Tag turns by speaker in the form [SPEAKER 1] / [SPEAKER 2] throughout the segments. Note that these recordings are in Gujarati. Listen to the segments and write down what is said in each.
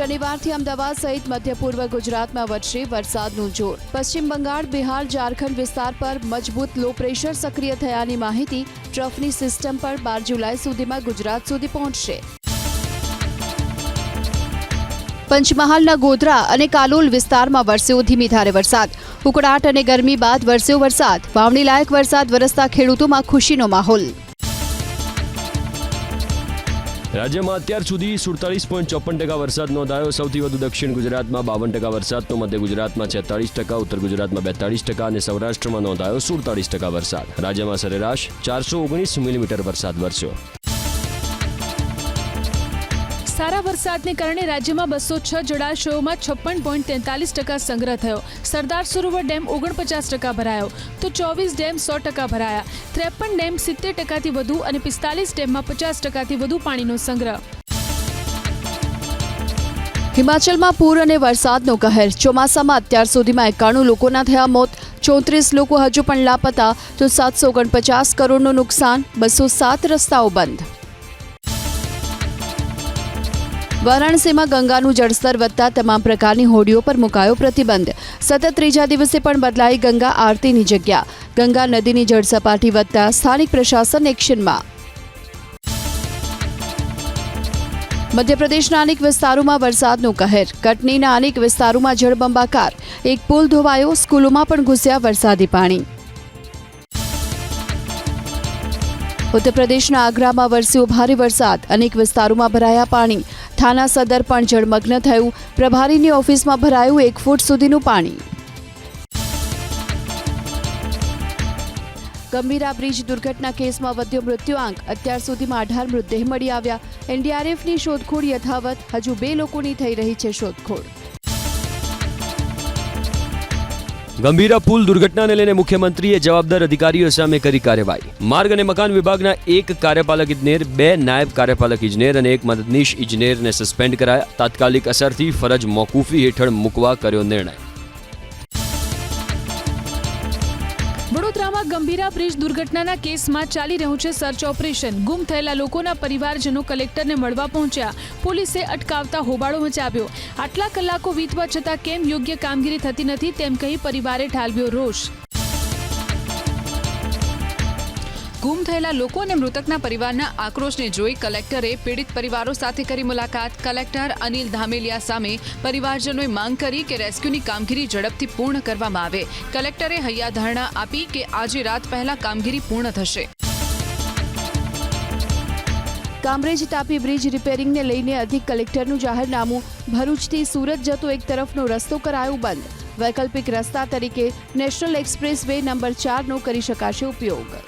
[SPEAKER 1] શનિવારથી અમદાવાદ સહિત મધ્ય પૂર્વ ગુજરાતમાં વધશે વરસાદનું જોર. પશ્ચિમ બંગાળ, બિહાર, ઝારખંડ વિસ્તાર પર મજબૂત લો પ્રેશર સક્રિય થયાની માહિતી ટ્રફની સિસ્ટમ પર બાર જુલાઈ સુધીમાં ગુજરાત સુધી પહોંચશે. પંચમહાલના ગોધરા અને કાલોલ વિસ્તારમાં વરસ્યો ધીમી ધારે વરસાદ. ઉકળાટ અને ગરમી બાદ વરસ્યો વરસાદ. વાવણી લાયક વરસાદ વરસતા ખેડૂતોમાં ખુશીનો માહોલ.
[SPEAKER 2] રાજ્યમાં અત્યાર સુધી સુડતાલીસ પોઈન્ટ ચોપન ટકા વરસાદ નોંધાયો. સૌથી વધુ દક્ષિણ ગુજરાતમાં બાવન ટકા વરસાદ તો મધ્ય ગુજરાતમાં છેતાળીસ ટકા, ઉત્તર ગુજરાતમાં બેતાળીસ ટકા અને સૌરાષ્ટ્રમાં નોંધાયો સુડતાળીસ ટકા વરસાદ. રાજ્યમાં સરેરાશ ચારસો ઓગણીસ મિલીમીટર વરસાદ વરસ્યો.
[SPEAKER 3] સારા વરસાદને કારણે રાજ્યમાં બસો છ જળાશયોમાં છપ્પન પોઈન્ટ તેતાલીસ ટકા સંગ્રહ થયો. સરદાર સરોવર ડેમ ઓગણપચાસ ટકા ભરાયો. તો ચોવીસ ડેમ સો ટકા ભરાયા. ત્રેપન ડેમ સિત્તેર ટકાથી વધુ અને પિસ્તાલીસ ડેમમાં પચાસ ટકાથી વધુ પાણીનો સંગ્રહ.
[SPEAKER 1] હિમાચલમાં પૂર અને વરસાદનો કહેર. ચોમાસામાં અત્યાર સુધીમાં એકાણું લોકોના થયા મોત. ચોત્રીસ લોકો હજુ પણ લાપતા. તો સાતસો ઓગણપચાસ કરોડનું નુકસાન. બસો સાત રસ્તાઓ બંધ. વારાણસીમાં ગંગાનું જળસ્તર વધતા તમામ પ્રકારની હોડીઓ પર મુકાયો પ્રતિબંધ. સતત ત્રીજા દિવસે પણ બદલાઈ ગંગા આરતીની જગ્યા. ગંગા નદીની જળસપાટી વધતા સ્થાનિક પ્રશાસન એક્શનમાં. મધ્યપ્રદેશના અનેક વિસ્તારોમાં વરસાદનો કહેર. કટનીના અનેક વિસ્તારોમાં જળબંબાકાર. એક પુલ ધોવાયો, સ્કૂલોમાં પણ ઘૂસ્યા વરસાદી પાણી. ઉત્તર પ્રદેશના આગ્રામાં વરસ્યો ભારે વરસાદ. અનેક વિસ્તારોમાં ભરાયા પાણી. થાના સદર પણ જળમગ્ન થયું. પ્રભારીની ઓફિસમાં ભરાયું એક ફૂટ સુધીનું પાણી. ગંભીરા બ્રિજ દુર્ઘટના કેસમાં વધ્યો મૃત્યુઆંક. અત્યાર સુધીમાં અઢાર મૃતદેહ મળી આવ્યા. એનડીઆરએફની શોધખોળ યથાવત. હજુ બે લોકોની થઈ રહી છે શોધખોળ.
[SPEAKER 2] ગંભીરા પુલ દુર્ઘટનાને લઈને મુખ્યમંત્રીએ જવાબદાર અધિકારીઓ સામે કરી કાર્યવાહી. માર્ગ અને મકાન વિભાગના એક કાર્યપાલક ઇજનેર, બે નાયબ કાર્યપાલક ઇજનેર અને એક મદદનીશ ઇજનેરને સસ્પેન્ડ કરાયા. તાત્કાલિક અસરથી ફરજ મોકૂફી હેઠળ મૂકવા કર્યો નિર્ણય.
[SPEAKER 3] વડોદરામાં ગંભીરા બ્રિજ દુર્ઘટનાના કેસમાં ચાલી રહ્યું છે સર્ચ ઓપરેશન. ગુમ થયેલા લોકોના પરિવારજનો કલેક્ટરને મળવા પહોંચ્યા. પોલીસે અટકાવતા હોબાળો મચાવ્યો. આટલા કલાકો વીતવા છતાં કેમ યોગ્ય કામગીરી થતી નથી તેમ કહી પરિવારે ઠાલવ્યો રોષ.
[SPEAKER 4] ગુમ થયેલા લોકો અને મૃતકના પરિવારના આક્રોશને જોઈ કલેક્ટરે પીડિત પરિવારો સાથે કરી મુલાકાત. કલેક્ટર અનિલ ધામેલિયા સામે પરિવારજનોએ માંગ કરી કે રેસ્ક્યુની કામગીરી ઝડપથી પૂર્ણ કરવામાં આવે. કલેક્ટરે હૈયાધારણા આપી કે આજે રાત પહેલા કામગીરી પૂર્ણ થશે.
[SPEAKER 1] કામરેજ તાપી બ્રિજ રિપેરિંગને લઈને અધિક કલેક્ટરનું જાહેરનામું. ભરૂચથી સુરત જતો એક તરફનો રસ્તો કરાયો બંધ. વૈકલ્પિક રસ્તા તરીકે નેશનલ એક્સપ્રેસ વે નંબર ચારનો કરી શકાશે ઉપયોગ.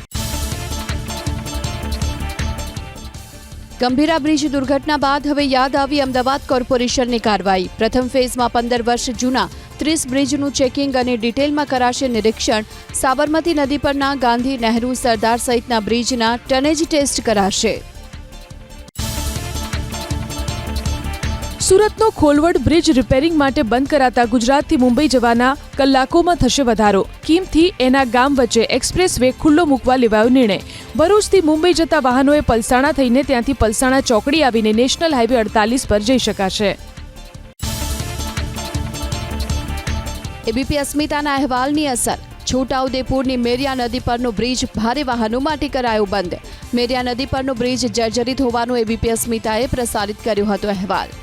[SPEAKER 1] ગંભીરા બ્રિજ દુર્ઘટના બાદ હવે યાદ આવી અમદાવાદ કોર્પોરેશનની કાર્યવાહી. પ્રથમ ફેઝમાં પંદર વર્ષ જૂના ત્રીસ બ્રિજનું ચેકિંગ અને ડિટેલમાં કરાશે નિરીક્ષણ. સાબરમતી નદી પરના ગાંધી નહેરુ સરદાર સહિતના બ્રિજના ટનેજ ટેસ્ટ કરાશે.
[SPEAKER 3] સુરતનો ખોલવડ બ્રિજ રિપેરિંગ માટે બંધ કરાતા ગુજરાતથી મુંબઈ જવાના કલાકોમાં થશે વધારો. કીમથી એના ગામ વચ્ચે એક્સપ્રેસ વે ખુલ્લો મૂકવા લેવાયો નિર્ણય. ભરૂચથી મુંબઈ જતા વાહનોએ પલસાણા થઈને ત્યાંથી પલસાણા ચોકડી આવીને નેશનલ હાઈવે અડતાલીસ પર જઈ શકાશે.
[SPEAKER 1] એબીપી અસ્મિતાના અહેવાલની અસર. છોટાઉદેપુરની મેરિયા નદી પરનો બ્રિજ ભારે વાહનો માટે કરાયો બંધ. મેરિયા નદી પરનો બ્રિજ જર્જરિત હોવાનું એબીપી અસ્મિતાએ પ્રસારિત કર્યો હતો અહેવાલ.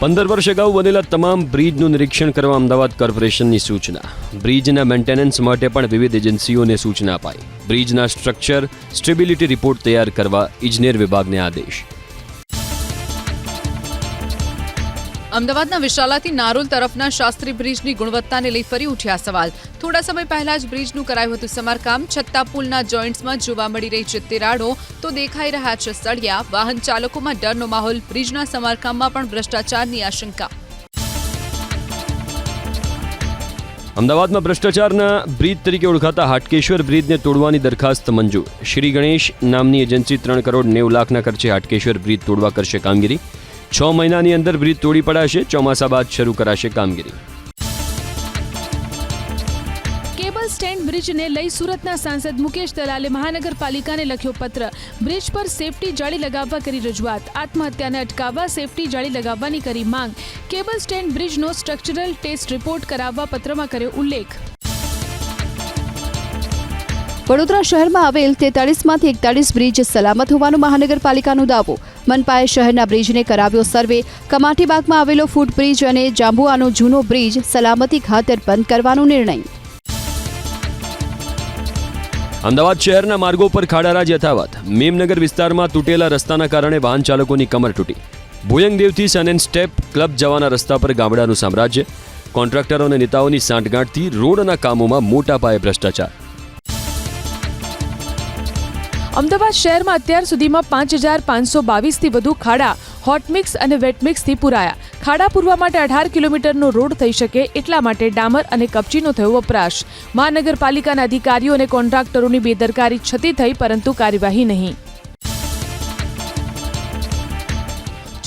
[SPEAKER 2] પંદર વર્ષ અગાઉ બનેલા તમામ બ્રિજનું નિરીક્ષણ કરવા અમદાવાદ કોર્પોરેશનની સૂચના. બ્રિજના મેન્ટેનન્સ માટે પણ વિવિધ એજન્સીઓને સૂચના અપાઈ. બ્રિજના સ્ટ્રક્ચર સ્ટેબિલિટી રિપોર્ટ તૈયાર કરવા ઇજનેર વિભાગને આદેશ.
[SPEAKER 4] અમદાવાદના વિશાલાથી નારોલ તરફના શાસ્ત્રી બ્રિજની ગુણવત્તાને લઈ ફરી ઉઠ્યા સવાલ. થોડા સમય પહેલા જ બ્રિજનું કરાયું હતું સમારકામ. છતાં પુલના જોઈન્ટ્સમાં જોવા મળી રહી છે તિરાડો. તો દેખાઈ રહ્યા છે સળિયા. વાહન ચાલકોમાં ડરનો માહોલ. બ્રિજના સમારકામમાં પણ ભ્રષ્ટાચારની આશંકા.
[SPEAKER 2] અમદાવાદમાં ભ્રષ્ટાચારના બ્રિજ તરીકે ઓળખાતા હાટકેશ્વર બ્રિજને તોડવાની દરખાસ્ત મંજૂર. શ્રી ગણેશ નામની એજન્સી ત્રણ કરોડ નેવું લાખના ખર્ચે હાટકેશ્વર બ્રિજ તોડવા કરશે કામગીરી. છ મહિનાની અંદર બ્રિજ તોડી પડાશે, ચોમાસા બાદ શરૂ કરાશે કામગીરી.
[SPEAKER 3] કેબલ સ્ટેન્ડ બ્રિજને લઈ સુરતના સાંસદ મુકેશ દલાલે મહાનગરપાલિકાને લખ્યો પત્ર. બ્રિજ પર સેફટી જાળી લગાવવા કરી રજૂઆત. આત્મહત્યાને અટકાવવા સેફટી જાળી લગાવવાની કરી માંગ. કેબલ સ્ટેન્ડ બ્રિજનો સ્ટ્રક્ચરલ ટેસ્ટ રિપોર્ટ કરાવવા પત્રમાં કર્યો ઉલ્લેખ.
[SPEAKER 1] વડોદરા શહેરમાં આવેલ તેતાળીસમાંથી એકતાળીસ બ્રિજ સલામત હોવાનો મહાનગરપાલિકાનો દાવો. મનપાએ શહેરના બ્રિજને કરાવ્યો સર્વે. કમાટીબાગમાં આવેલો ફૂટ બ્રિજ અને જાંબુઆનો જૂનો બ્રિજ સલામતી ખાતર બંધ કરવાનો નિર્ણય.
[SPEAKER 2] અમદાવાદ શહેરના માર્ગો પર ખાડારાજ યથાવત. મેમનગર વિસ્તારમાં તૂટેલા રસ્તાના કારણે વાહન ચાલકોની કમર તૂટી. ભુયંગદેવથી સન સ્ટેપ ક્લબ જવાના રસ્તા પર ગામડાનું સામ્રાજ્ય. કોન્ટ્રાક્ટરો અને નેતાઓની સાંઠગાંઠથી રોડના કામોમાં મોટા પાયે ભ્રષ્ટાચાર.
[SPEAKER 3] અમદાવાદ શહેરમાં અત્યાર સુધીમાં પાંચ હજાર પાંચસો બાવીસથી વધુ ખાડા હોટમિક્સ અને વેટમિક્સથી પુરાયા. ખાડા પૂરવા માટે અઢાર કિલોમીટરનો રોડ થઈ શકે એટલા માટે ડામર અને કપચીનો થયો વપરાશ. મહાનગરપાલિકાના અધિકારીઓ અને કોન્ટ્રાક્ટરોની બેદરકારી છતી થઈ, પરંતુ કાર્યવાહી નહીં.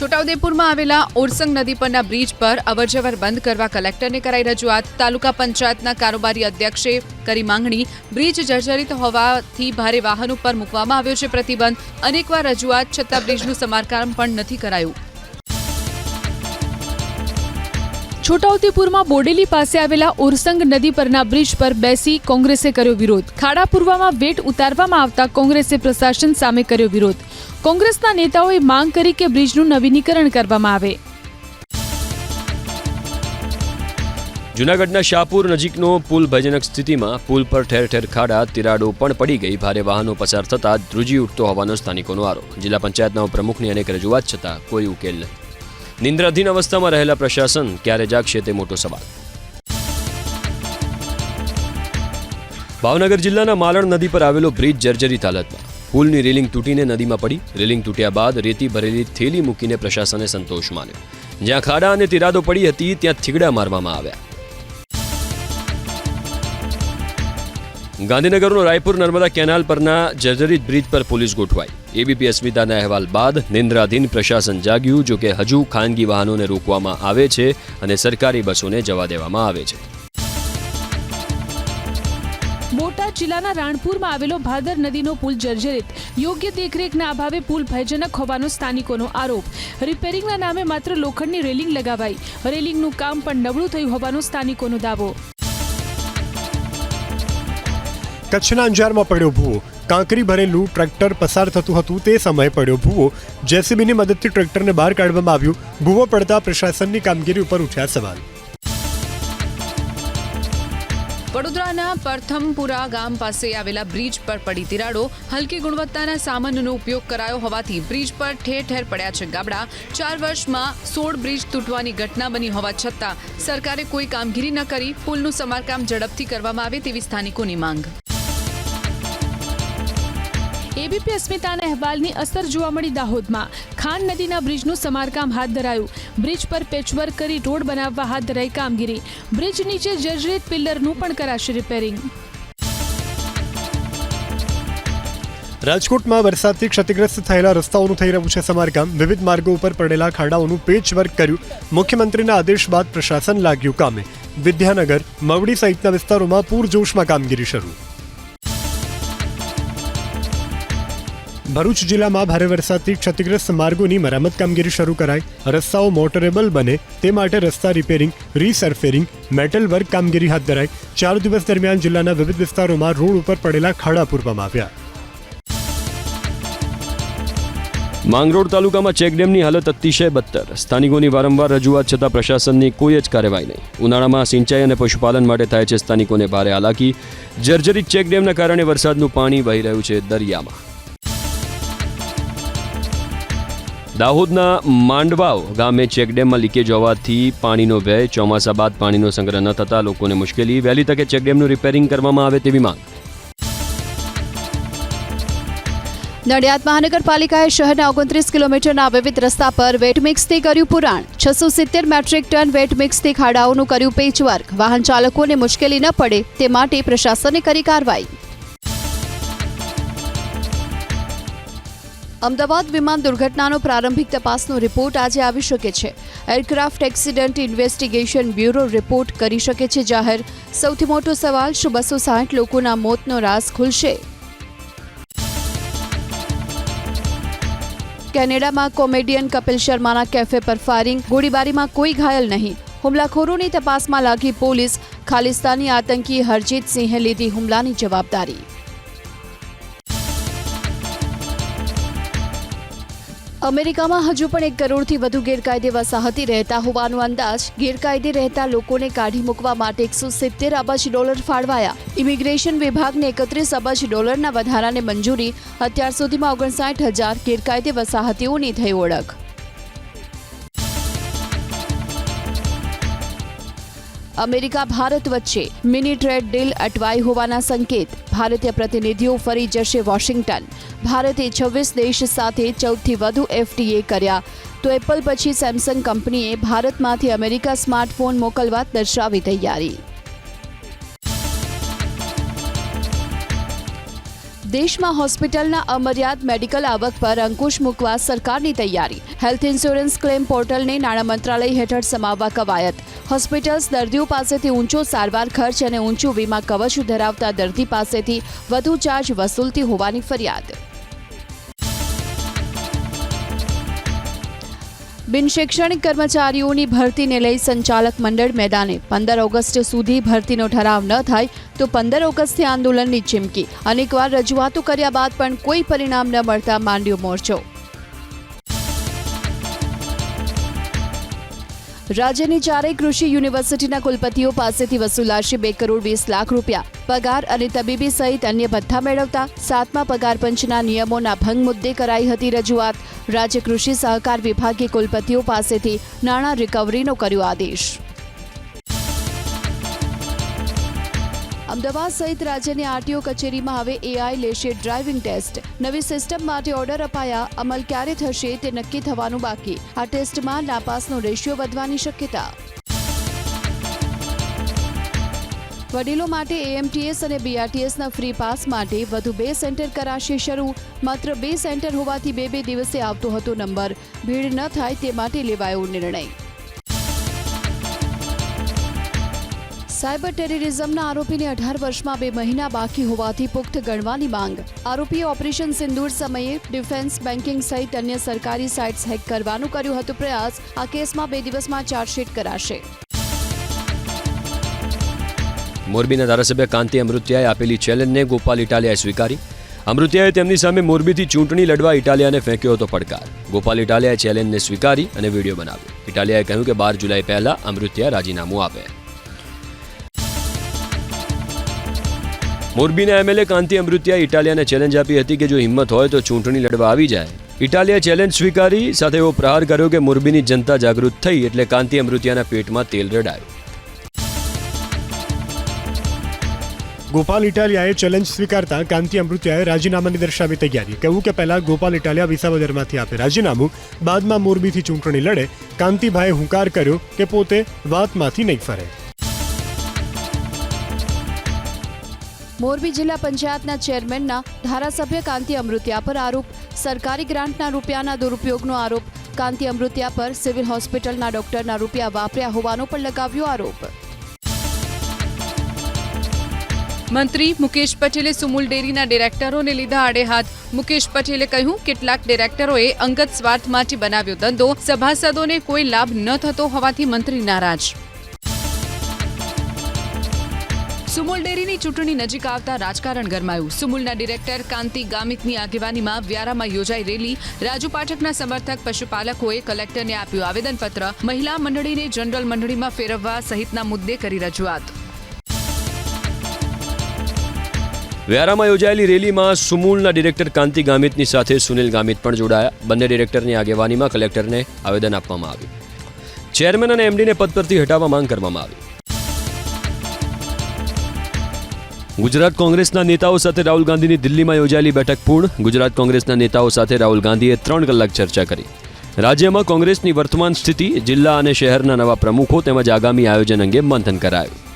[SPEAKER 4] છોટાઉદેપુરમાં આવેલા ઓરસંગ નદી પરના બ્રિજ પર અવરજવર બંધ કરવા કલેક્ટરને કરાઈ રજૂઆત. તાલુકા પંચાયતના કારોબારી અધ્યક્ષે કરી માંગણી. બ્રિજ જર્જરિત હોવાથી ભારે વાહનો પર મૂકવામાં આવ્યો છે પ્રતિબંધ. અનેકવાર રજૂઆત, છતાં બ્રિજનું સમારકામ પણ નથી કરાયું.
[SPEAKER 3] છોટાઉદેપુરમાં બોડેલી પાસે આવેલા ઓરસંગ નદી પરના બ્રિજ પર બેસી કોંગ્રેસે કર્યો વિરોધ. ખાડા પૂરવામાં વેટ ઉતારવામાં આવતા કોંગ્રેસે પ્રશાસન સામે કર્યો વિરોધ. કોંગ્રેસના નેતાઓએ માંગ કરી કે બ્રિજનું નવીનીકરણ કરવામાં આવે.
[SPEAKER 2] જૂનાગઢના શાહપુર નજીકનો પુલ ભયજનક સ્થિતિમાં પુલ પર ઠેર ઠેર ખાડા, તિરાડો પણ પડી ગઈ. ભારે વાહનો પસાર થતા ધ્રુજી ઉઠતો હોવાનો સ્થાનિકોનો આરોપ. જિલ્લા પંચાયતના પ્રમુખની અનેક રજૂઆત છતાં કોઈ ઉકેલ નહીં. નિંદ્રાધીન અવસ્થામાં રહેલા પ્રશાસન ક્યારે જાગશે તે મોટો સવાલ. ભાવનગર જિલ્લાના માલણ નદી પર આવેલો બ્રિજ જર્જરિત હાલતમાં. પુલની રેલિંગ તૂટીને નદીમાં પડી. રેલિંગ તૂટ્યા બાદ રેતી ભરેલી થેલી મૂકીને પ્રશાસને સંતોષ માન્યો. જ્યાં ખાડા અને તિરાડો પડી હતી, ત્યાં થીગડા મારવામાં આવ્યા. ગાંધીનગરનો રાયપુર નર્મદા કેનાલ પરના જર્જરિત બ્રિજ પર પોલીસ ગોઠવાઈ. એબીપી અસ્મિતાના અહેવાલ બાદ નિંદ્રાધીન પ્રશાસન જાગ્યું જો કે હજુ ખાનગી વાહનોને રોકવામાં આવે છે અને સરકારી બસોને જવા દેવામાં આવે છે.
[SPEAKER 3] જિલ્લાના રાણપુરમાં આવેલો ભાદર નદીનો પુલ જર્જરિત. યોગ્ય દેખરેખના અભાવે પુલ ભયજનક હોવાનો સ્થાનિકોનો આરોપ. રિપેરિંગના નામે માત્ર લોખંડની રેલિંગ લગાવાઈ. રેલિંગનું કામ પણ નબળું થયું હોવાનો સ્થાનિકોનો દાવો.
[SPEAKER 5] કચ્છના અંજારમાં પડ્યો ભૂવો. કાંકરી ભરેલું ટ્રેક્ટર પસાર થતું હતું તે સમયે પડ્યો ભૂવો. જેસીબીની મદદથી ટ્રેક્ટરને બહાર કાઢવામાં આવ્યું. ભૂવો પડતા પ્રશાસનની કામગીરી ઉપર ઉઠ્યા સવાલ.
[SPEAKER 4] વડોદરાના પ્રથમપુરા ગામ પાસે આવેલા બ્રિજ પર પડી તિરાડો હલકી ગુણવત્તાના સામાનનો ઉપયોગ કરાયો હોવાથી બ્રિજ પર ઠેર ઠેર પડ્યા છે ગાબડા. ચાર વર્ષમાં સોળ બ્રિજ તૂટવાની ઘટના બની હોવા છતાં સરકારે કોઈ કામગીરી ન કરી. પુલનું સમારકામ ઝડપથી કરવામાં આવે તેવી સ્થાનિકોની માંગ.
[SPEAKER 3] એબીપી અસ્મિતાના અહેવાલની અસર જોવા મળી દાહોદમાં. ખાન નદીના બ્રિજનું સમારકામ હાથ ધરાયું. બ્રિજ પર પેચવર્ક કરી રોડ બનાવવા હાથ ધરાઈ કામગીરી. બ્રિજ નીચે જર્જરિત પિલ્લરનું પણ કરાશે રિપેરિંગ.
[SPEAKER 5] રાજકોટમાં વરસાદથી ક્ષતિગ્રસ્ત થયેલા રસ્તાઓનું થઈ રહ્યું છે સમારકામ. વિવિધ માર્ગો ઉપર પડેલા ખાડાઓનું પેચવર્ક કર્યું. મુખ્યમંત્રીના આદેશ બાદ પ્રશાસન લાગ્યું કામે. વિદ્યાનગર, મવડી સહિતના વિસ્તારોમાં પૂરજોશમાં કામગીરી શરૂ. ભરૂચ જિલ્લામાં ભારે વરસાદથી ક્ષતિગ્રસ્ત માર્ગોની મરામત કામગીરી શરૂ કરાઈ. રસ્તાઓ મોટરેબલ બને તે માટે રસ્તા રિપેરિંગ, રીસર્ફેરિંગ, મેટલ વર્ક કામગીરી હાથ ધરાઈ. ચાર દિવસ દરમિયાન જિલ્લાના વિવિધ વિસ્તારોમાં રોડ ઉપર પડેલા ખાડા પૂરવામાં આવ્યા.
[SPEAKER 2] માંગરોળ તાલુકામાં ચેકડેમની હાલત અતિશય બદતર. સ્થાનિકોની વારંવાર રજૂઆત છતાં પ્રશાસનની કોઈ જ કાર્યવાહી નહીં. ઉનાળામાં સિંચાઈ અને પશુપાલન માટે થાય છે સ્થાનિકોને ભારે હાલાકી. જર્જરિત ચેકડેમના કારણે વરસાદનું પાણી વહી રહ્યું છે દરિયામાં. દાહોદના માંડવાવ ગામે ચેકડેમમાં લીકેજ હોવાથી પાણીનો વ્યય ચોમાસા બાદ પાણીનો સંગ્રહ ન થતાં લોકોને મુશ્કેલી. વહેલી તકે ચેકડેમનું રિપેરિંગ કરવામાં આવે તેવી માંગ.
[SPEAKER 1] નડિયાદ મહાનગરપાલિકાએ શહેરના ઓગણત્રીસ કિલોમીટરના વિવિધ રસ્તા પર વેટમિક્સથી કર્યું પુરાણ. છસો સિત્તેર મેટ્રિક ટન વેટમિક્સથી ખાડાઓનું કર્યું પેચવર્ક. વાહન ચાલકોને મુશ્કેલી ન પડે તે માટે પ્રશાસને કરી કાર્યવાહી. અમદાવાદ વિમાન દુર્ઘટનાનો પ્રારંભિક તપાસનો રિપોર્ટ આજે આવી શકે છે. Aircraft accident investigation bureau report કરી શકે છે જાહેર. સૌથી મોટો સવાલ, શું બસો સાઠ લોકોના મોતનો રાસ ખુલશે? કેનેડામાં કોમેડિયન કપિલ શર્માના કેફે પર ફાયરિંગ, ગોળીબારીમાં કોઈ ઘાયલ નહીં. હુમલાખોરોની તપાસમાં લાગી પોલીસ. ખાલિસ્તાની આતંકી હરજીત સિંહે લીધી હુમલાની જવાબદારી. અમેરિકામાં હજુ પણ એક કરોડથી વધુ ગેરકાયદે વસાહતી રહેતા હોવાનો અંદાજ. ગેરકાયદે રહેતા લોકોને કાઢી મૂકવા માટે એકસો સિત્તેર અબજ ડોલર ફાળવાયા. ઇમિગ્રેશન વિભાગને એકત્રીસ અબજ ડોલરના વધારાને મંજૂરી. અત્યાર સુધીમાં ઓગણસાઠ હજાર ગેરકાયદે વસાહતીઓની થઈ ઓળખ. અમેરિકા, ભારત વચ્ચે મિની ટ્રેડ ડીલ અટવાઈ હોવાના સંકેત. ભારતીય પ્રતિનિધિઓ ફરી જશે વોશિંગ્ટન. ભારતે છવ્વીસ દેશ સાથે ચૌદથી વધુ એફટીએ કર્યા. તો એપલ પછી સેમસંગ કંપનીએ ભારતમાંથી અમેરિકા સ્માર્ટફોન મોકલવા દર્શાવી તૈયારી. દેશમાં હોસ્પિટલના અમર્યાદ મેડિકલ આવક પર અંકુશ મૂકવા સરકારની તૈયારી. હેલ્થ ઇન્સ્યોરન્સ ક્લેમ પોર્ટલને નાણાં મંત્રાલય હેઠળ સમાવવા કવાયત. હોસ્પિટલ્સ દર્દીઓ પાસેથી ઊંચો સારવાર ખર્ચ અને ઊંચું વીમા કવચ ધરાવતા દર્દી પાસેથી વધુ ચાર્જ વસૂલતી હોવાની ફરિયાદ. બિનશૈક્ષણિક કર્મચારીઓની ભરતીને લઈ સંચાલક મંડળ મેદાને પંદર ઓગસ્ટ સુધી ભરતીનો ઠરાવ ન થાય તો પંદર ઓગસ્ટથી આંદોલનની ચીમકી. અનેકવાર રજૂઆતો કર્યા બાદ પણ કોઈ પરિણામ ન મળતા માંડ્યો મોરચો. રાજ્યની ચારેય કૃષિ યુનિવર્સિટીના કુલપતિઓ પાસેથી વસૂલાશે બે કરોડ વીસ લાખ રૂપિયા. પગાર અને તબીબી સહિત અન્ય ભથ્થા મેળવતા સાતમા પગાર પંચના નિયમોના ભંગ મુદ્દે કરાઈ હતી રજૂઆત. રાજ્ય કૃષિ સહકાર વિભાગે કુલપતિઓ પાસેથી નાણાં રિકવરીનો કર્યો આદેશ. અમદાવાદ સહિત રાજ્યની આરટીઓ કચેરીમાં હવે એઆઈ લેશે ડ્રાઇવિંગ ટેસ્ટ. નવી સિસ્ટમ માટે ઓર્ડર અપાયા. અમલ ક્યારે થશે તે નક્કી થવાનું બાકી. આ ટેસ્ટમાં નાપાસનો રેશિયો વધવાની શક્યતા. વડીલો માટે એએમટીએસ અને બીઆરટીએસના ફ્રી પાસ માટે વધુ બે સેન્ટર કરાશે શરૂ. માત્ર બે સેન્ટર હોવાથી બે બે દિવસે આવતો હતો નંબર. ભીડ ન થાય તે માટે લેવાયો નિર્ણય. સાયબર ટેરરિઝમના આરોપીને અઢાર વર્ષમાં બે મહિના બાકી હોવાથી પુખ્ત ગણવાની માંગ. આરોપીએ ઓપરેશન સિંદૂર સમયે ડિફેન્સ બેન્કિંગ સહિત અન્ય સરકારી સાઇટ્સ હેક કરવાનું કર્યું હતું. પ્રયાસ આ કેસમાં બે દિવસમાં ચાર્જશીટ કરાશે.
[SPEAKER 2] મોરબીના ધારાસભ્ય કાંતિ અમૃત્યાએ આપેલી ચેલેન્જને ગોપાલ ઇટાલિયાએ સ્વીકારી. અમૃત્યાએ તેમની સામે મોરબીથી ચૂંટણી લડવા ઇટાલિયાને ફેંક્યો હતો પડકાર. ગોપાલ ઇટાલિયાએ ચેલેન્જને સ્વીકારી અને વીડિયો બનાવ્યો. ઇટાલિયાએ કહ્યું કે બાર જુલાઈ પહેલા અમૃત્યા રાજીનામું આપે. મોરબીના એમએલએ કાંતિ અમૃતિયા ઇટાલિયાને ચેલેન્જ આપી હતી કે જો હિંમત હોય તો ચૂંટણી લડવા આવી જાય. ઇટાલિયા ચેલેન્જ સ્વીકારી, સાથે એવો પ્રહાર કર્યો કે મોરબીની જનતા જાગૃત થઈ એટલે કાંતિ અમૃતિયાના પેટમાં તેલ રડાયું.
[SPEAKER 5] ગોપાલ ઇટાલિયાએ ચેલેન્જ સ્વીકારતા કાંતિ અમૃતિયાએ રાજીનામાની દર્શાવી તૈયારી. કહ્યું કે પહેલા ગોપાલ ઇટાલિયા વિસાવદરમાંથી આપે રાજીનામું, બાદમાં મોરબીથી ચૂંટણી લડે. કાંતિભાઈએ હુંકાર કર્યો કે પોતે વાતમાંથી નહીં ફરે.
[SPEAKER 1] મોરબી જિલ્લા પંચાયતના ચેરમેનના ધારાસભ્ય કાંતિ અમૃત્યા પર આરોપ. સરકારી ગ્રાન્ટના રૂપિયાના દુરુપયોગનો આરોપ. કાંતિ અમૃત્યા પર સિવિલ હોસ્પિટલના ડોક્ટરના રૂપિયા વાપર્યા હોવાનો પણ લગાવ્યો આરોપ.
[SPEAKER 4] મંત્રી મુકેશ પટેલે સુમુલ ડેરીના ડિરેક્ટરોને લીધા આડે હાથ મુકેશ પટેલે કહ્યું, કેટલાક ડિરેક્ટરોએ અંગત સ્વાર્થ માટે બનાવ્યો ધંધો. સભાસદોને કોઈ લાભ ન થતો હોવાથી મંત્રી નારાજ. સુમુલ ચૂંટણી નજીક આવતા રાજકારણ ગરમાયું. સુમુલના ડિરેક્ટર કાંતિ ગામિતની આગેવાનીમાં વ્યારામાં યોજાઈ રેલી. રાજુ પાઠકના સમર્થક પશુપાલકોએ કલેક્ટરને આપ્યું આવેદનપત્ર. મહિલા મંડળીને જનરલ મંડળીમાં ફેરવવા સહિતના મુદ્દે કરી રજૂઆત.
[SPEAKER 2] વ્યારામાં યોજાયેલી રેલીમાં સુમૂલના ડિરેક્ટર કાંતિ ગામિતની સાથે સુનિલ ગામિત પણ જોડાયા. બંને ડિરેક્ટરની આગેવાનીમાં કલેક્ટરને આવેદન આપવામાં આવ્યું. ચેરમેન અને એમડીને પદ પરથી હટાવવા માંગ કરવામાં આવી. ગુજરાત કોંગ્રેસના નેતાઓ સાથે રાહુલ ગાંધીની દિલ્હીમાં યોજાયેલી બેઠક પૂર્ણ. ગુજરાત કોંગ્રેસના નેતાઓ સાથે રાહુલ ગાંધીએ ત્રણ કલાક ચર્ચા કરી. રાજ્યમાં કોંગ્રેસની વર્તમાન સ્થિતિ, જિલ્લા અને શહેરના નવા પ્રમુખો તેમજ આગામી આયોજન અંગે મંથન કરાયું.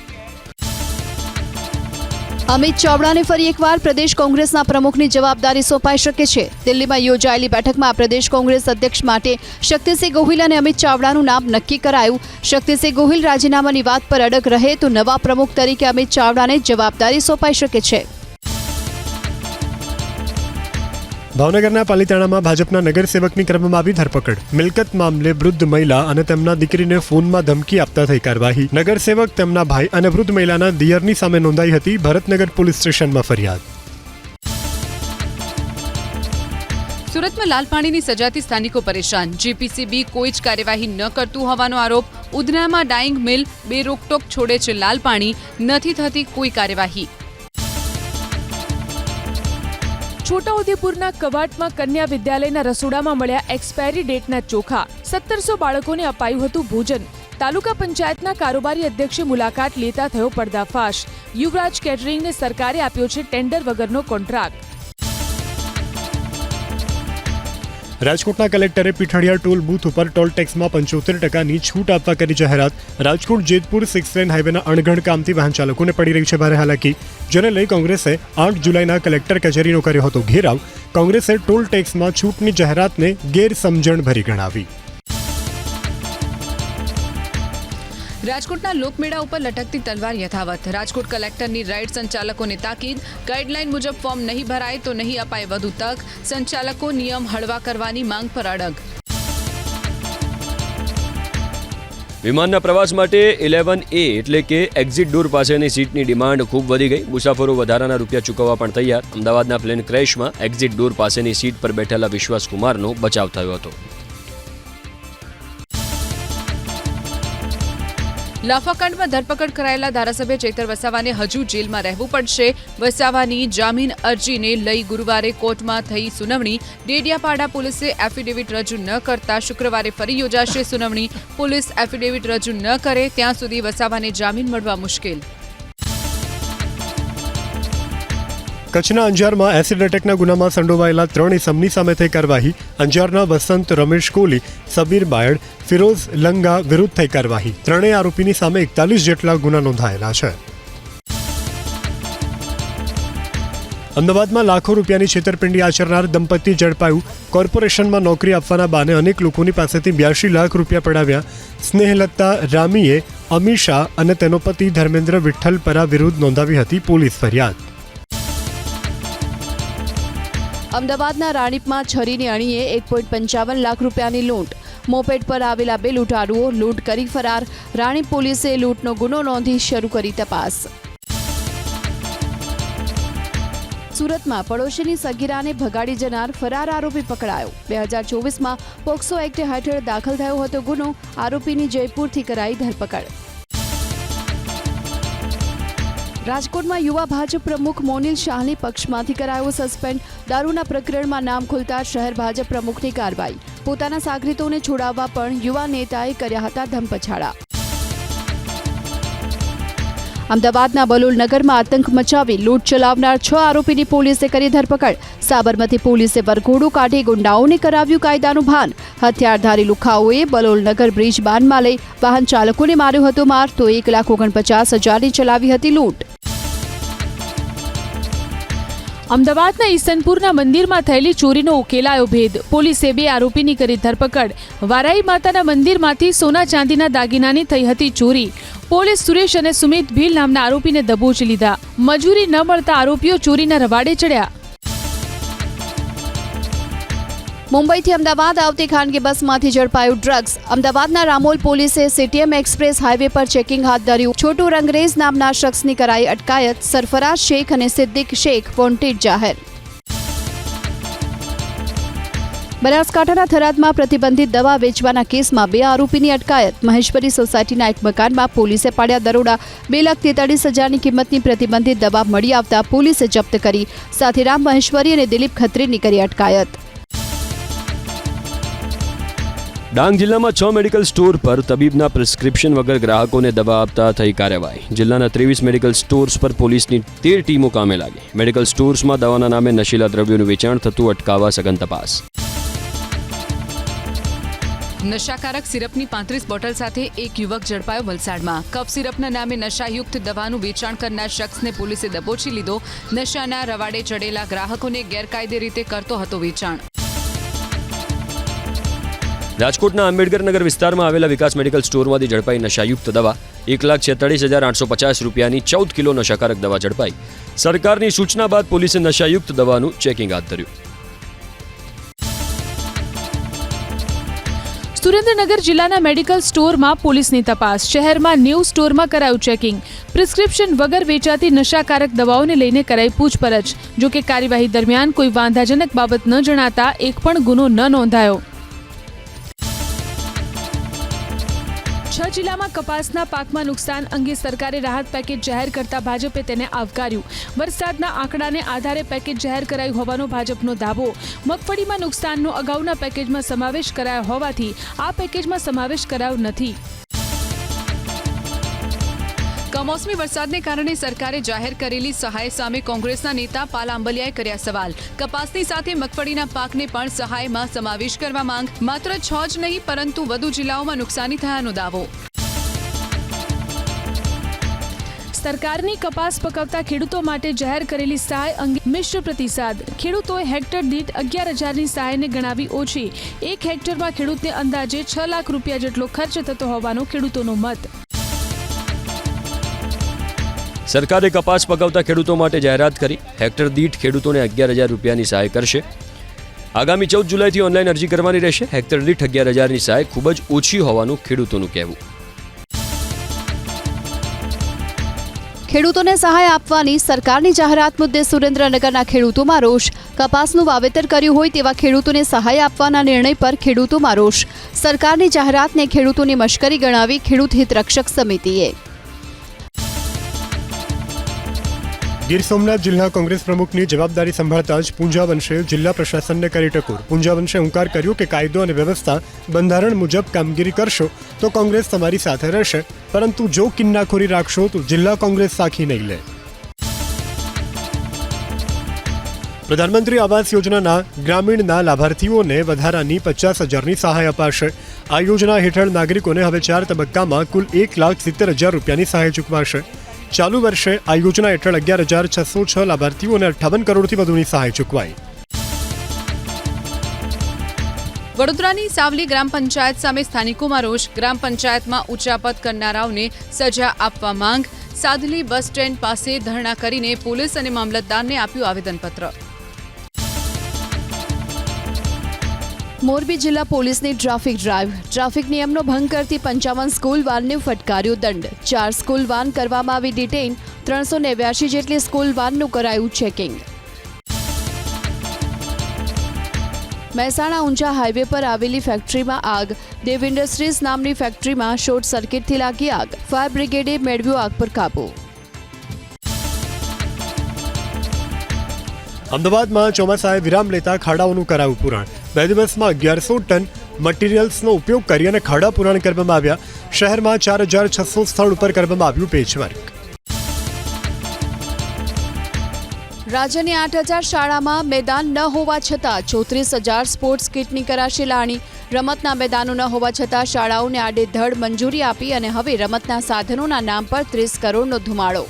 [SPEAKER 1] અમિત ચાવડાને ફરી એકવાર પ્રદેશ કોંગ્રેસના પ્રમુખની જવાબદારી સોંપાઈ શકે છે. દિલ્હીમાં યોજાયેલી બેઠકમાં પ્રદેશ કોંગ્રેસ અધ્યક્ષ માટે શક્તિસિંહ ગોહિલ અને અમિત ચાવડાનું નામ નક્કી કરાયું. શક્તિસિંહ ગોહિલ રાજીનામાની વાત પર અડગ રહે તો નવા પ્રમુખ તરીકે અમિત ચાવડાને જવાબદારી સોંપાઈ શકે છે.
[SPEAKER 5] ભાવનગરના પાલિતાણામાં ભાજપના નગરસેવકની કરવામાં આવી ધરપકડ. મિલકત મામલે વૃદ્ધ મહિલા અને તેમના દીકરીને ફોનમાં ધમકી આપતા થઈ કાર્યવાહી. નગરસેવક તેમના ભાઈ અને વૃદ્ધ મહિલાના દિયરની સામે નોંધાઈ હતી ભરતનગર પોલીસ સ્ટેશનમાં ફરિયાદ.
[SPEAKER 4] સુરતમાં લાલ પાણીની સજાથી સ્થાનિકો પરેશાન. જીપીસીબી કોઈ જ કાર્યવાહી ન કરતું હોવાનો આરોપ. ઉધનામાં ડાઇંગ મિલ બે રોકટોક છોડે છે લાલ પાણી. નથી થતી કોઈ કાર્યવાહી.
[SPEAKER 3] છોટાઉદેપુરના કવાટમાં કન્યા વિદ્યાલયના રસોડામાં મળ્યા એક્સપાયરી ડેટના ચોખા. સત્તરસો બાળકોને અપાયું હતું ભોજન. તાલુકા પંચાયતના કારોબારી અધ્યક્ષે મુલાકાત લેતા થયો પર્દાફાશ. યુવરાજ કેટરિંગને સરકારે આપ્યો છે ટેન્ડર વગરનો કોન્ટ્રાક્ટ.
[SPEAKER 5] રાજકોટના કલેક્ટરે પીઠડિયા ટોલ બૂથ ઉપર ટોલ ટેક્સમાં પંચોતેર ટકાની છૂટ આપવા કરી જાહેરાત. રાજકોટ, જેતપુર, સિક્સ લેન હાઈવેના અણઘડ કામથી વાહન ચાલકોને પડી રહી છે ભારે હાલાકી. જેને લઈ કોંગ્રેસે આઠ જુલાઈના કલેક્ટર કચેરીનો કર્યો હતો ઘેરાવ. કોંગ્રેસે ટોલ ટેક્સમાં છૂટની જાહેરાતને ગેરસમજણ ભરી ગણાવી.
[SPEAKER 4] રાજકોટના લોકમેળા ઉપર લટકતી તલવાર યથાવત. રાજકોટ કલેક્ટરની રાઇડ સંચાલકોને તાકીદ ગાઈડલાઈન મુજબ ફોર્મ નહીં ભરાય તો નહીં અપાય વધુ તક, સંચાલકો નિયમ હળવા કરવાની માંગ પર અડગ.
[SPEAKER 2] વિમાનના પ્રવાસ માટે ઇલેવન એ એટલે કે એક્ઝિટ ડોર પાસેની સીટની ડિમાન્ડ ખૂબ વધી ગઈ. મુસાફરો વધારાના રૂપિયા ચૂકવવા પણ તૈયાર. અમદાવાદના પ્લેન ક્રેશમાં એક્ઝિટ ડોર પાસેની સીટ પર બેઠેલા વિશ્વાસ કુમારનો બચાવ થયો હતો.
[SPEAKER 4] લાફાકાંડમાં ધરપકડ કરાયેલા ધારાસભ્ય ચેતર વસાવાને હજુ જેલમાં રહેવું પડશે. વસાવાની જામીન અરજીને લઈ ગુરુવારે કોર્ટમાં થઈ સુનાવણી. ડેડિયાપાડા પોલીસે એફિડેવિટ રજૂ ન કરતા શુક્રવારે ફરી યોજાશે સુનાવણી. પોલીસ એફિડેવિટ રજૂ ન કરે ત્યાં સુધી વસાવાને જામીન મળવા મુશ્કેલ.
[SPEAKER 5] કચ્છના અંજારમાં એસિડ એટેકના ગુનામાં સંડોવાયેલા ત્રણ ઇસમની સામે થઈ કાર્યવાહી. અંજારના વસંત રમેશ કોહલી, સબીર બાયડ ફિરોઝ લંગા વિરુદ્ધ થઈ કાર્યવાહી. ત્રણેય આરોપીની સામે એકતાલીસ જેટલા ગુના નોંધાયેલા છે. અમદાવાદમાં લાખો રૂપિયાની છેતરપિંડી આચરનાર દંપતી ઝડપાયું. કોર્પોરેશનમાં નોકરી આપવાના બાને અનેક લોકોની પાસેથી બ્યાસી લાખ રૂપિયા પડાવ્યા. સ્નેહલતા રામીએ અમીષા અને તેનો પતિ ધર્મેન્દ્ર વિઠ્ઠલપરા વિરુદ્ધ નોંધાવી હતી પોલીસ ફરિયાદ.
[SPEAKER 1] અમદાવાદના રાણીપમાં છરીની અણીએ એક પોઈન્ટ પંચાવન લાખ રૂપિયાની લૂંટ. મોપેડ પર આવેલા બે લૂંટારુઓ લૂંટ કરી ફરાર. રાણી પોલીસે લૂંટનો ગુનો નોંધી શરૂ કરી તપાસ. સુરતમાં પડોશીની સગીરાને ભગાડી જનાર ફરાર આરોપી પકડાયો. બે હજાર ચોવીસમાં પોક્સો એક્ટ હેઠળ દાખલ થયો હતો ગુનો. આરોપીની જયપુરથી કરાઈ ધરપકડ. રાજકોટમાં યુવા ભાજપ પ્રમુખ મોનિલ શાહની પક્ષમાંથી કરાયો સસ્પેન્ડ. દારૂના પ્રકરણમાં નામ ખુલતા શહેર ભાજપ પ્રમુખની કાર્યવાહી. પોતાના સાગરીતોને છોડાવવા પણ યુવા નેતાએ કર્યા હતા ધમપછાડા. અમદાવાદના બલોલનગરમાં આતંક મચાવી લૂંટ ચલાવનાર છ આરોપીની પોલીસે કરી ધરપકડ. સાબરમતી પોલીસે વરઘોડું કાઢી ગુંડાઓને કરાવ્યું કાયદાનું ભાન. હથિયારધારી લુખાઓએ બલોલનગર બ્રિજ બાનમાં લઈ વાહન ચાલકોને માર્યો હતો માર. તો એક લાખ ઓગણપચાસ હજારની ચલાવી હતી લૂંટ.
[SPEAKER 3] અમદાવાદના ઈસનપુરના મંદિરમાં થયેલી ચોરીનો ઉકેલાયો ભેદ. પોલીસે બે આરોપીની કરી ધરપકડ. વારાઈ માતાના મંદિરમાંથી સોના ચાંદીના દાગીનાની થઈ હતી ચોરી. પોલીસ સુરેશ અને સુમિત ભીલ નામના આરોપીને દબોચી લીધા. મજૂરી ન મળતા આરોપીઓ ચોરીના રવાડે ચડ્યા.
[SPEAKER 1] મુંબઈથી અમદાવાદ આવતી ખાનગી બસમાંથી ઝડપાયું ડ્રગ્સ. અમદાવાદના રામોલ પોલીસે સીટીએમ એક્સપ્રેસ હાઈવે પર ચેકિંગ હાથ ધર્યું. છોટુ રંગરેજ નામના શખ્સની કરાઈ અટકાયત. સરફરાજ શેખ અને સિદ્દીક શેખ વોન્ટેડ જાહેર. બનાસકાંઠાના થરાદમાં પ્રતિબંધિત દવા વેચવાના કેસમાં બે આરોપીની અટકાયત. મહેશ્વરી સોસાયટીના એક મકાનમાં પોલીસે પાડ્યા દરોડા. બે લાખ તેતાળીસ હજારની કિંમતની પ્રતિબંધિત દવા મળી આવતા પોલીસે જપ્ત કરી. સાથે રામ મહેશ્વરી અને દિલીપ ખત્રીની કરી અટકાયત.
[SPEAKER 2] ડાંગ જિલ્લામાં છ મેડિકલ સ્ટોર પર તબીબના પ્રિસ્ક્રિપ્શન વગર ગ્રાહકોને દવા આપતા થઈ કાર્યવાહી. જિલ્લાના ત્રેવીસ મેડિકલ સ્ટોર્સ પર પોલીસની તેર ટીમો કામે લાગી. મેડિકલ સ્ટોર્સમાં દવાના નામે નશીલા દ્રવ્યોનું વેચાણ થતું અટકાવવા સઘન તપાસ.
[SPEAKER 4] નશાકારક સિરપની પાંત્રીસ બોટલ સાથે એક યુવક ઝડપાયો વલસાડમાં. કફ સિરપના નામે નશાયુક્ત દવાનું વેચાણ કરનાર શખ્સને પોલીસે દબોચી લીધો. નશાના રવાડે ચડેલા ગ્રાહકોને ગેરકાયદે રીતે કરતો હતો વેચાણ.
[SPEAKER 2] રાજકોટના આંબેડકરનગર વિસ્તારમાં આવેલા વિકાસ મેડિકલ સ્ટોરમાંથી ઝડપાઈ નશાયુક્ત દવા એક લાખ છેતાળીસ હજાર આઠસો પચાસ રૂપિયાની ચૌદ કિલો નશાકારક દવા ઝડપાઈ. સરકારની સૂચના બાદ પોલીસે નશાયુક્ત દવાનું ચેકિંગ હાથ ધર્યું.
[SPEAKER 3] સુરેન્દ્રનગર જિલ્લાના મેડિકલ સ્ટોરમાં પોલીસની તપાસ. શહેરમાં ન્યૂ સ્ટોરમાં કરાયું ચેકિંગ. પ્રિસ્ક્રિપ્શન વગર વેચાતી નશાકારક દવાઓને લઈને કરાઈ પૂછપરછ. જો કે કાર્યવાહી દરમિયાન કોઈ વાંધાજનક બાબત ન જણાતા એક પણ ગુનો ન નોંધાયો. છ જિલ્લામાં કપાસના પાકમાં નુકસાન અંગે સરકારે રાહત પેકેજ જાહેર કરતા ભાજપે તેને આવકાર્યું. વરસાદના આંકડાને આધારે પેકેજ જાહેર કરાયું હોવાનો ભાજપનો દાવો. મગફળીમાં નુકસાનનો અગાઉના પેકેજમાં સમાવેશ કરાયો હોવાથી આ પેકેજમાં સમાવેશ કરાયો નથી.
[SPEAKER 4] કમોસમી વરસાદને કારણે સરકારે જાહેર કરેલી સહાય સામે કોંગ્રેસના નેતા પાલ આંબલિયાએ કર્યા સવાલ. કપાસની સાથે મગફળીના પાકને પણ સહાયમાં સમાવેશ કરવા માંગ. માત્ર છ જ નહીં, પરંતુ વધુ જિલ્લાઓમાં નુકસાની થયાનો દાવો.
[SPEAKER 3] સરકારની કપાસ પકવતા ખેડૂતો માટે જાહેર કરેલી સહાય અંગે મિશ્ર પ્રતિસાદ. ખેડૂતોએ હેક્ટર દીઠ અગિયાર હજારની સહાયને ગણાવી ઓછી. એક હેક્ટરમાં ખેડૂતને અંદાજે છ લાખ રૂપિયા જેટલો ખર્ચ થતો હોવાનો ખેડૂતોનો મત.
[SPEAKER 2] સરકારે કપાસ પકવતા ખેડૂતો માટે જાહેરાત કરી. હેક્ટર દીઠ ખેડૂતોને અગિયાર હજાર રૂપિયાની સહાય કરશે. આગામી ચૌદ જુલાઈથી ઓનલાઈન અરજી કરવાની રહેશે. હેક્ટર દીઠ અગિયાર હજારની સહાય ખૂબ જ ઓછી હોવાનું ખેડૂતોનું કહેવું.
[SPEAKER 1] ખેડૂતોને સહાય આપવાની સરકારની જાહેરાત મુદ્દે સુરેન્દ્રનગરના ખેડૂતોમાં રોષ. કપાસનું વાવેતર કર્યું હોય તેવા ખેડૂતોને સહાય આપવાના નિર્ણય પર ખેડૂતોમાં રોષ. સરકારની જાહેરાતને ખેડૂતોની મશ્કરી ગણાવી ખેડૂત હિત રક્ષક સમિતિએ
[SPEAKER 5] ગીર સોમનાથ જિલ્લા કોંગ્રેસ પ્રમુખની જવાબદારી સંભાળતા જ પૂંજા વંશે જિલ્લા પ્રશાસનને કરી ટકોર. પૂંજા વંશે હુંકાર કર્યો કે કાયદો અને વ્યવસ્થા બંધારણ મુજબ કામગીરી કરશો તો કોંગ્રેસ તમારી સાથે રહેશે. પરંતુ જો કિન્નાખોરી રાખશો તો જિલ્લા કોંગ્રેસ સાખી નહીં લે. પ્રધાનમંત્રી આવાસ યોજનાના ગ્રામીણના લાભાર્થીઓને વધારાની પચાસ હજારની સહાય અપાશે. આ યોજના હેઠળ નાગરિકોને હવે ચાર તબક્કામાં કુલ એક લાખ સિત્તેર હજાર રૂપિયાની સહાય ચૂકવાશે. ચાલુ વર્ષે આ યોજના હેઠળ અગિયાર હજાર છસો છ લાભાર્થીઓને અઠ્ઠાવન કરોડથી વધુની સહાય ચૂકવાઈ.
[SPEAKER 4] વડોદરાની સાવલી ગ્રામ પંચાયત સામે સ્થાનિકોમાં રોષ. ગ્રામ પંચાયતમાં ઉચાપત કરનારાઓને સજા આપવા માંગ. સાદલી બસ સ્ટેન્ડ પાસે ધરણા કરીને પોલીસ અને મામલતદારને આપ્યું આવેદનપત્ર.
[SPEAKER 1] મોરબી જિલ્લા પોલીસની ટ્રાફિક ડ્રાઈવ. ટ્રાફિક નિયમનો ભંગ કરતી પંચાવન સ્કૂલ વાનને ફટકાર્યો દંડ. ચાર સ્કૂલ વાન કરવામાં આવી ડિટેઇન, ત્રણસો નેવ્યાસી જેટલી સ્કૂલ વાનનું કરાયું ચેકિંગ. મહેસાણા ઊંચા હાઈવે પર આવેલી ફેક્ટરીમાં આગ. દેવ ઇન્ડસ્ટ્રીઝ નામની ફેક્ટરીમાં શોર્ટ સર્કિટથી લાગી આગ. ફાયર બ્રિગેડે મેળવ્યો આગ પર કાબુ.
[SPEAKER 5] અમદાવાદમાં ચોમાસાએ વિરામ લેતા ખાડાઓનું કરાયું પુરાણ. બે દિવસમાં અગિયારસો ટન મટીરિયલ્સનો ઉપયોગ કરી અને ખાડા પુરાણ કરવામાં આવ્યા. શહેરમાં ચાર હજાર છસો સ્થળ ઉપર કરવામાં આવ્યું પેચવર્ક
[SPEAKER 1] રાજ્યની આઠ હજાર શાળામાં મેદાન ન હોવા છતાં ચોત્રીસ હજાર સ્પોર્ટ્સ કિટની કરાશે લાણી. રમતના મેદાનો ન હોવા છતાં શાળાઓને આડેધડ મંજૂરી આપી અને હવે રમતના સાધનોના નામ પર ત્રીસ કરોડનો ધુમાડો.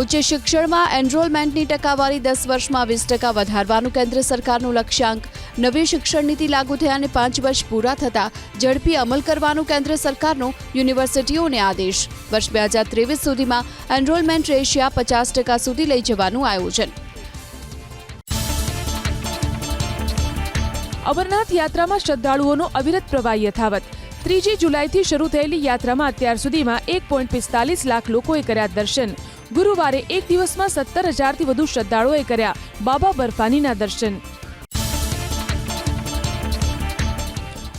[SPEAKER 1] ઉચ્ચ શિક્ષણમાં એનરોલમેન્ટની ટકાવારી દસ વર્ષમાં વીસ ટકા વધારવાનું કેન્દ્ર સરકારનું લક્ષ્યાંક. નવી શિક્ષણ નીતિ લાગુ થયાને પાંચ વર્ષ પૂરા થતાં ઝડપી અમલ કરવાનું કેન્દ્ર સરકારનો યુનિવર્સિટીઓને આદેશ. વર્ષ બે હજાર ત્રેવીસ સુધીમાં એનરોલમેન્ટ રેશિયા પચાસ ટકા સુધી લઈ જવાનું આયોજન.
[SPEAKER 3] અમરનાથ યાત્રામાં શ્રદ્ધાળુઓનો અવિરત પ્રવાહ યથાવત. ત્રીજી જુલાઈથી શરૂ થયેલી યાત્રામાં અત્યાર સુધીમાં એક પોઈન્ટ પિસ્તાલીસ લાખ લોકોએ કર્યા દર્શન. ગુરુવારે એક દિવસમાં સત્તર હજારથી વધુ શ્રદ્ધાળુઓએ કર્યા બાબા બર્ફાનીના દર્શન.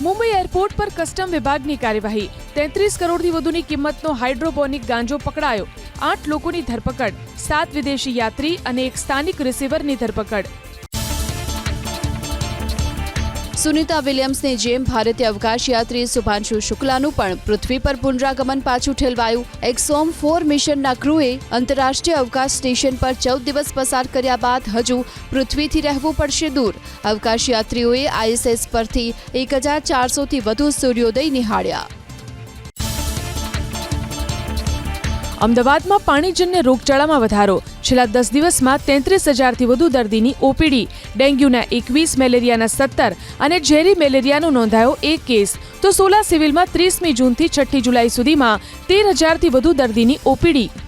[SPEAKER 3] મુંબઈ એરપોર્ટ પર કસ્ટમ વિભાગની કાર્યવાહી. તેત્રીસ કરોડથી વધુની કિંમતનો હાઇડ્રોપોનિક ગાંજો પકડાયો. આઠ લોકોની ધરપકડ, સાત વિદેશી યાત્રી અને એક સ્થાનિક રિસીવરની ધરપકડ.
[SPEAKER 1] સુનિતા વિલિયમ્સની જેમ ભારતીય અવકાશ યાત્રી શુભાંશુ શુક્લાનું પણ પૃથ્વી પર પુનરાગમન પાછું ઠેલવાયું. એક્સોમ ફોર મિશનના ક્રૂએ આંતરરાષ્ટ્રીય અવકાશ સ્ટેશન પર ચૌદ દિવસ પસાર કર્યા બાદ હજુ પૃથ્વીથી રહેવું પડશે દૂર. અવકાશ યાત્રીઓએ આઈએસએસ પરથી એક હજાર ચારસોથી વધુ સૂર્યોદય નિહાળ્યા.
[SPEAKER 3] અમદાવાદમાં પાણીજન્ય રોગચાળામાં વધારો. છેલ્લા દસ દિવસમાં તેત્રીસ હજારથી વધુ દર્દીની ઓપીડી, ડેન્ગ્યુના એકવીસ, મેલેરિયાના સત્તર અને ઝેરી મેલેરિયાનો નોંધાયો એક કેસ. તો સોલા સિવિલમાં ત્રીસમી જૂનથી છઠ્ઠી જુલાઈ સુધીમાં તેર હજારથી વધુ દર્દીની ઓપીડી.